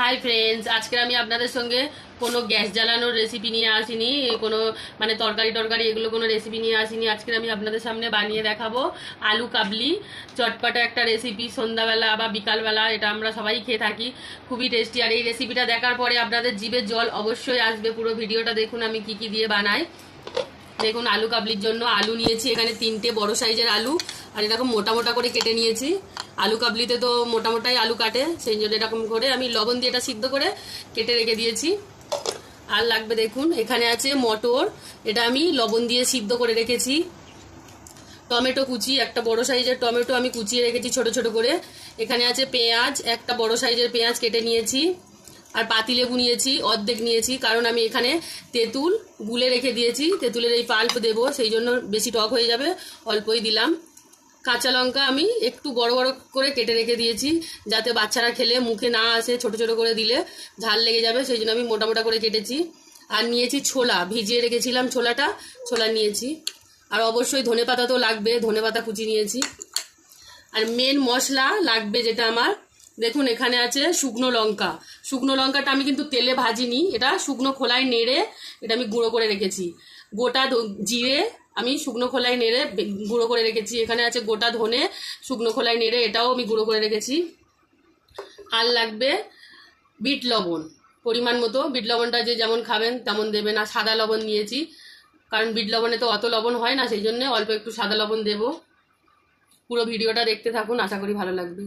Hi friends আজকে আমি আপনাদের সঙ্গে কোনো গ্যাস জ্বালানোর রেসিপি নিয়ে আসিনি, কোনো মানে তরকারি টরকারি এগুলো কোনো রেসিপি নিয়ে আসিনি। আজকে আমি আপনাদের সামনে বানিয়ে দেখাবো আলু কাবলি। চটপাটা একটা রেসিপি সন্ধ্যাবেলা বা বিকালবেলা, এটা আমরা সবাই খেয়ে থাকি। খুবই টেস্টি আর এই রেসিপিটা দেখার পরে আপনাদের জিভে জল অবশ্যই আসবে। পুরো ভিডিওটা দেখুন আমি কি কি দিয়ে বানাই। দেখুন, আলু কাবলির জন্য আলু নিয়েছি। এখানে তিনটে বড় সাইজের আলু। আর এরকম মোটা মোটা করে কেটে নিয়েছি। আলু কাবলিতে তো মোটা মোটাই আলু কাটে, সেই জন্য এরকম করে আমি লবণ দিয়ে এটা সিদ্ধ করে কেটে রেখে দিয়েছি। আর লাগবে দেখুন, এখানে আছে মটর, এটা আমি লবণ দিয়ে সিদ্ধ করে রেখেছি। টমেটো কুচি, একটা বড় সাইজের টমেটো আমি কুচিয়ে রেখেছি ছোট ছোট করে। এখানে আছে পেঁয়াজ, একটা বড় সাইজের পেঁয়াজ কেটে নিয়েছি। আর পাতিলেবু নিয়েছি, অর্ধেক নিয়েছি, কারণ আমি এখানে তেঁতুল গুলে রেখে দিয়েছি। তেঁতুলের এই পাল্প দেবো, সেই জন্য বেশি টক হয়ে যাবে, অল্পই দিলাম। কাঁচা লঙ্কা আমি একটু বড় বড় করে কেটে রেখে দিয়েছি, যাতে বাচ্চারা খেলে, মুখে না আসে, ছোট ছোট করে দিলে ঝাল লেগে যাবে, সেই জন্য আমি মোটা মোটা করে কেটেছি। আর নিয়েছি ছোলা, ভিজিয়ে রেখেছিলাম ছোলাটা, ছোলা নিয়েছি। আর অবশ্যই ধনে পাতা তো লাগবে, ধনে পাতা কুচি নিয়েছি। আর মেন মশলা লাগবে যেটা আমার, দেখুন এখানে আছে শুকনো লঙ্কা। শুকনো লঙ্কাটা আমি কিন্তু তেলে ভাজিনি, এটা শুকনো খোলায় নেড়ে এটা আমি গুঁড়ো করে রেখেছি। গোটা জিরে আমি শুকনো খোলায় নেড়ে গুঁড়ো করে রেখেছি। এখানে আছে গোটা ধনে শুকনো খোলায় নেড়ে, এটাও আমি গুঁড়ো করে রেখেছি। আর লাগবে বিট লবণ। পরিমাণ মতো বিট লবণটা যে যেমন খাবেন তেমন দেবেন। আর সাদা লবণ নিয়েছি, কারণ বিট লবণে তো অত লবণ হয় না, সেই জন্য অল্প একটু সাদা লবণ দেবো। পুরো ভিডিওটা দেখতে থাকুন, আশা করি ভালো লাগবে।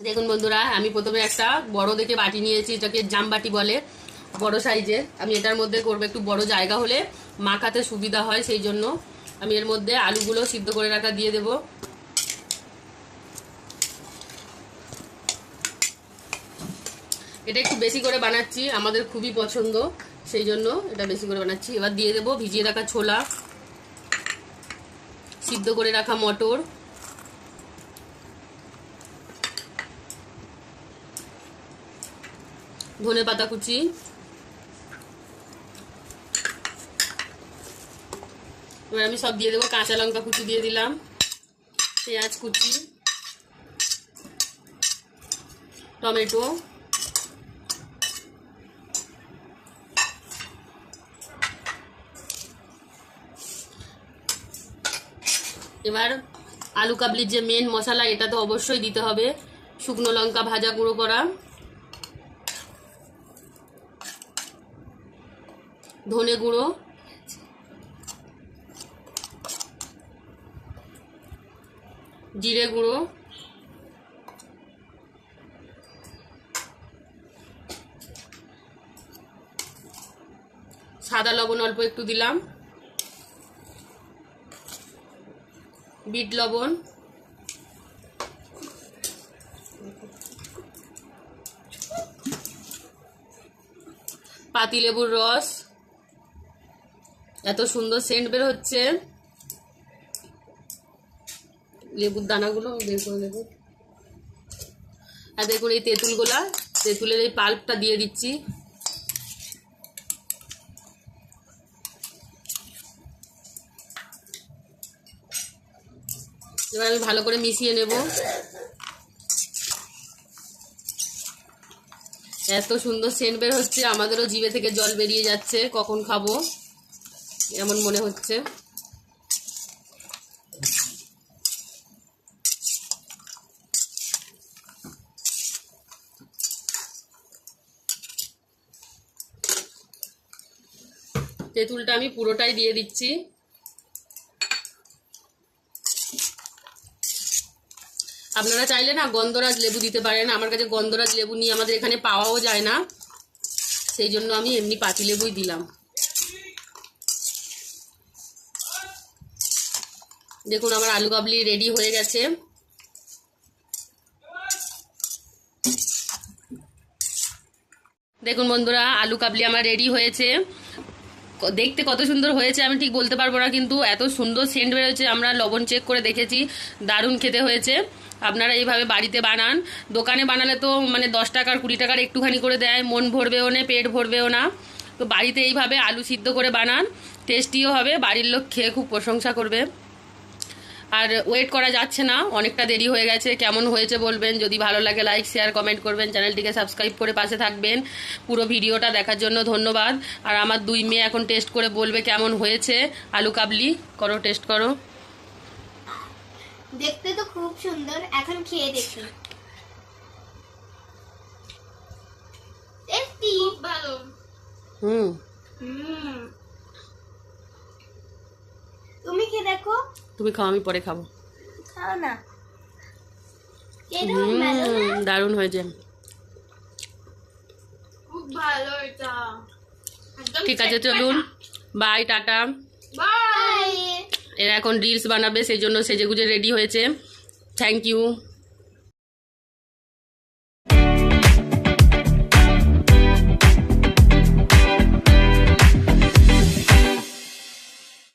দেখুন বন্ধুরা, আমি প্রথমে একটা বড় দেখে বাটি নিয়েছি, এটাকে জাম বাটি বলে, বড় সাইজের। আমি এটার মধ্যে করব একটু বড় জায়গা হলে মাখাতে সুবিধা হয়, সেই জন্য। আমি এর মধ্যে আলুগুলো সিদ্ধ করে রাখা দিয়ে দেব। এটা একটু বেশি করে বানাচ্ছি, আমাদের খুবই পছন্দ, সেই জন্য এটা বেশি করে বানাচ্ছি। এবার দিয়ে দেবো ভিজিয়ে রাখা ছোলা, সিদ্ধ করে রাখা মটর। ধনে পাতা কুচি এবার আমি সব দিয়ে দেবো কাঁচা লঙ্কা কুচি দিয়ে দিলাম, পেঁয়াজ কুচি, টমেটো, এবার আলু কাবলির যে মেন মশলা, এটা তো অবশ্যই দিতে হবে। শুকনো লঙ্কা ভাজা গুঁড়ো করা, ধনে গুঁড়ো জিরে গুঁড়ো। সাদা লবণ অল্প একটু দিলাম। বিট লবণ। পাতিলেবুর রস। এত সুন্দর সেন্ট বের হচ্ছে। লেবুর দানাগুলো বের করে দেবো। আর দেখুন এই তেঁতুলগুলা, তেঁতুলের এই পাল্পটা দিয়ে দিচ্ছি। এবার আমি ভালো করে মিশিয়ে নেব। এত সুন্দর সেন্ট বের হচ্ছে, আমাদেরও জিভে থেকে জল বেরিয়ে যাচ্ছে, কখন খাব? এমন মনে হচ্ছে? তেঁতুলটা আমি পুরোটাই দিয়ে দিচ্ছি। আপনারা চাইলে না গন্ধরাজ লেবু দিতে পারেন। আমার কাছে গন্ধরাজ লেবু নিয়ে আমাদের এখানে পাওয়াও যায় না। সেই জন্য আমি এমনি পাতি লেবুই দিলাম। দেখুন, আমার আলু কাবলি রেডি হয়ে গেছে। দেখুন বন্ধুরা, আলু কাবলি আমার রেডি হয়েছে। দেখতে কত সুন্দর হয়েছে, আমি ঠিক বলতে পারব না, কিন্তু এত সুন্দর সেন্ট বেরোচ্ছে, আমরা লবণ চেক করে দেখেছি, দারুণ খেতে হয়েছে। আপনারা এইভাবে বাড়িতে বানান, দোকানে বানালে তো মানে দশ টাকার, কুড়ি টাকার একটুখানি করে দেয়, মন ভরবেও না, পেট ভরবেও না। তো বাড়িতে এইভাবে আলু সিদ্ধ করে বানান টেস্টিও হবে, বাড়ির লোক খেয়ে খুব প্রশংসা করবে। আর ওয়েট করা যাচ্ছে না অনেকটা দেরি হয়ে গেছে। কেমন হয়েছে বলবেন যদি ভালো লাগে লাইক শেয়ার কমেন্ট করবেন চ্যানেলটিকে সাবস্ক্রাইব করে পাশে থাকবেন। পুরো ভিডিওটা দেখার জন্য ধন্যবাদ। আর আমার দুই মেয়ে এখন টেস্ট করে বলবে কেমন হয়েছে। আলু কাবলি করো টেস্ট করো। দেখতে তো খুব সুন্দর এখন খেয়ে দেখি। টেস্টি ভালো হুম। হুম তুমি খেয়ে দেখো। তুমি খাও আমি পরে খাব। খাও না। দারুণ হয়েছে। খুব ভালো এটা। ঠিক আছে চলুন। By tata. বাই এরা এখন রিলস বানাবে সেই জন্য সেজেগুজে রেডি হয়েছে। Thank you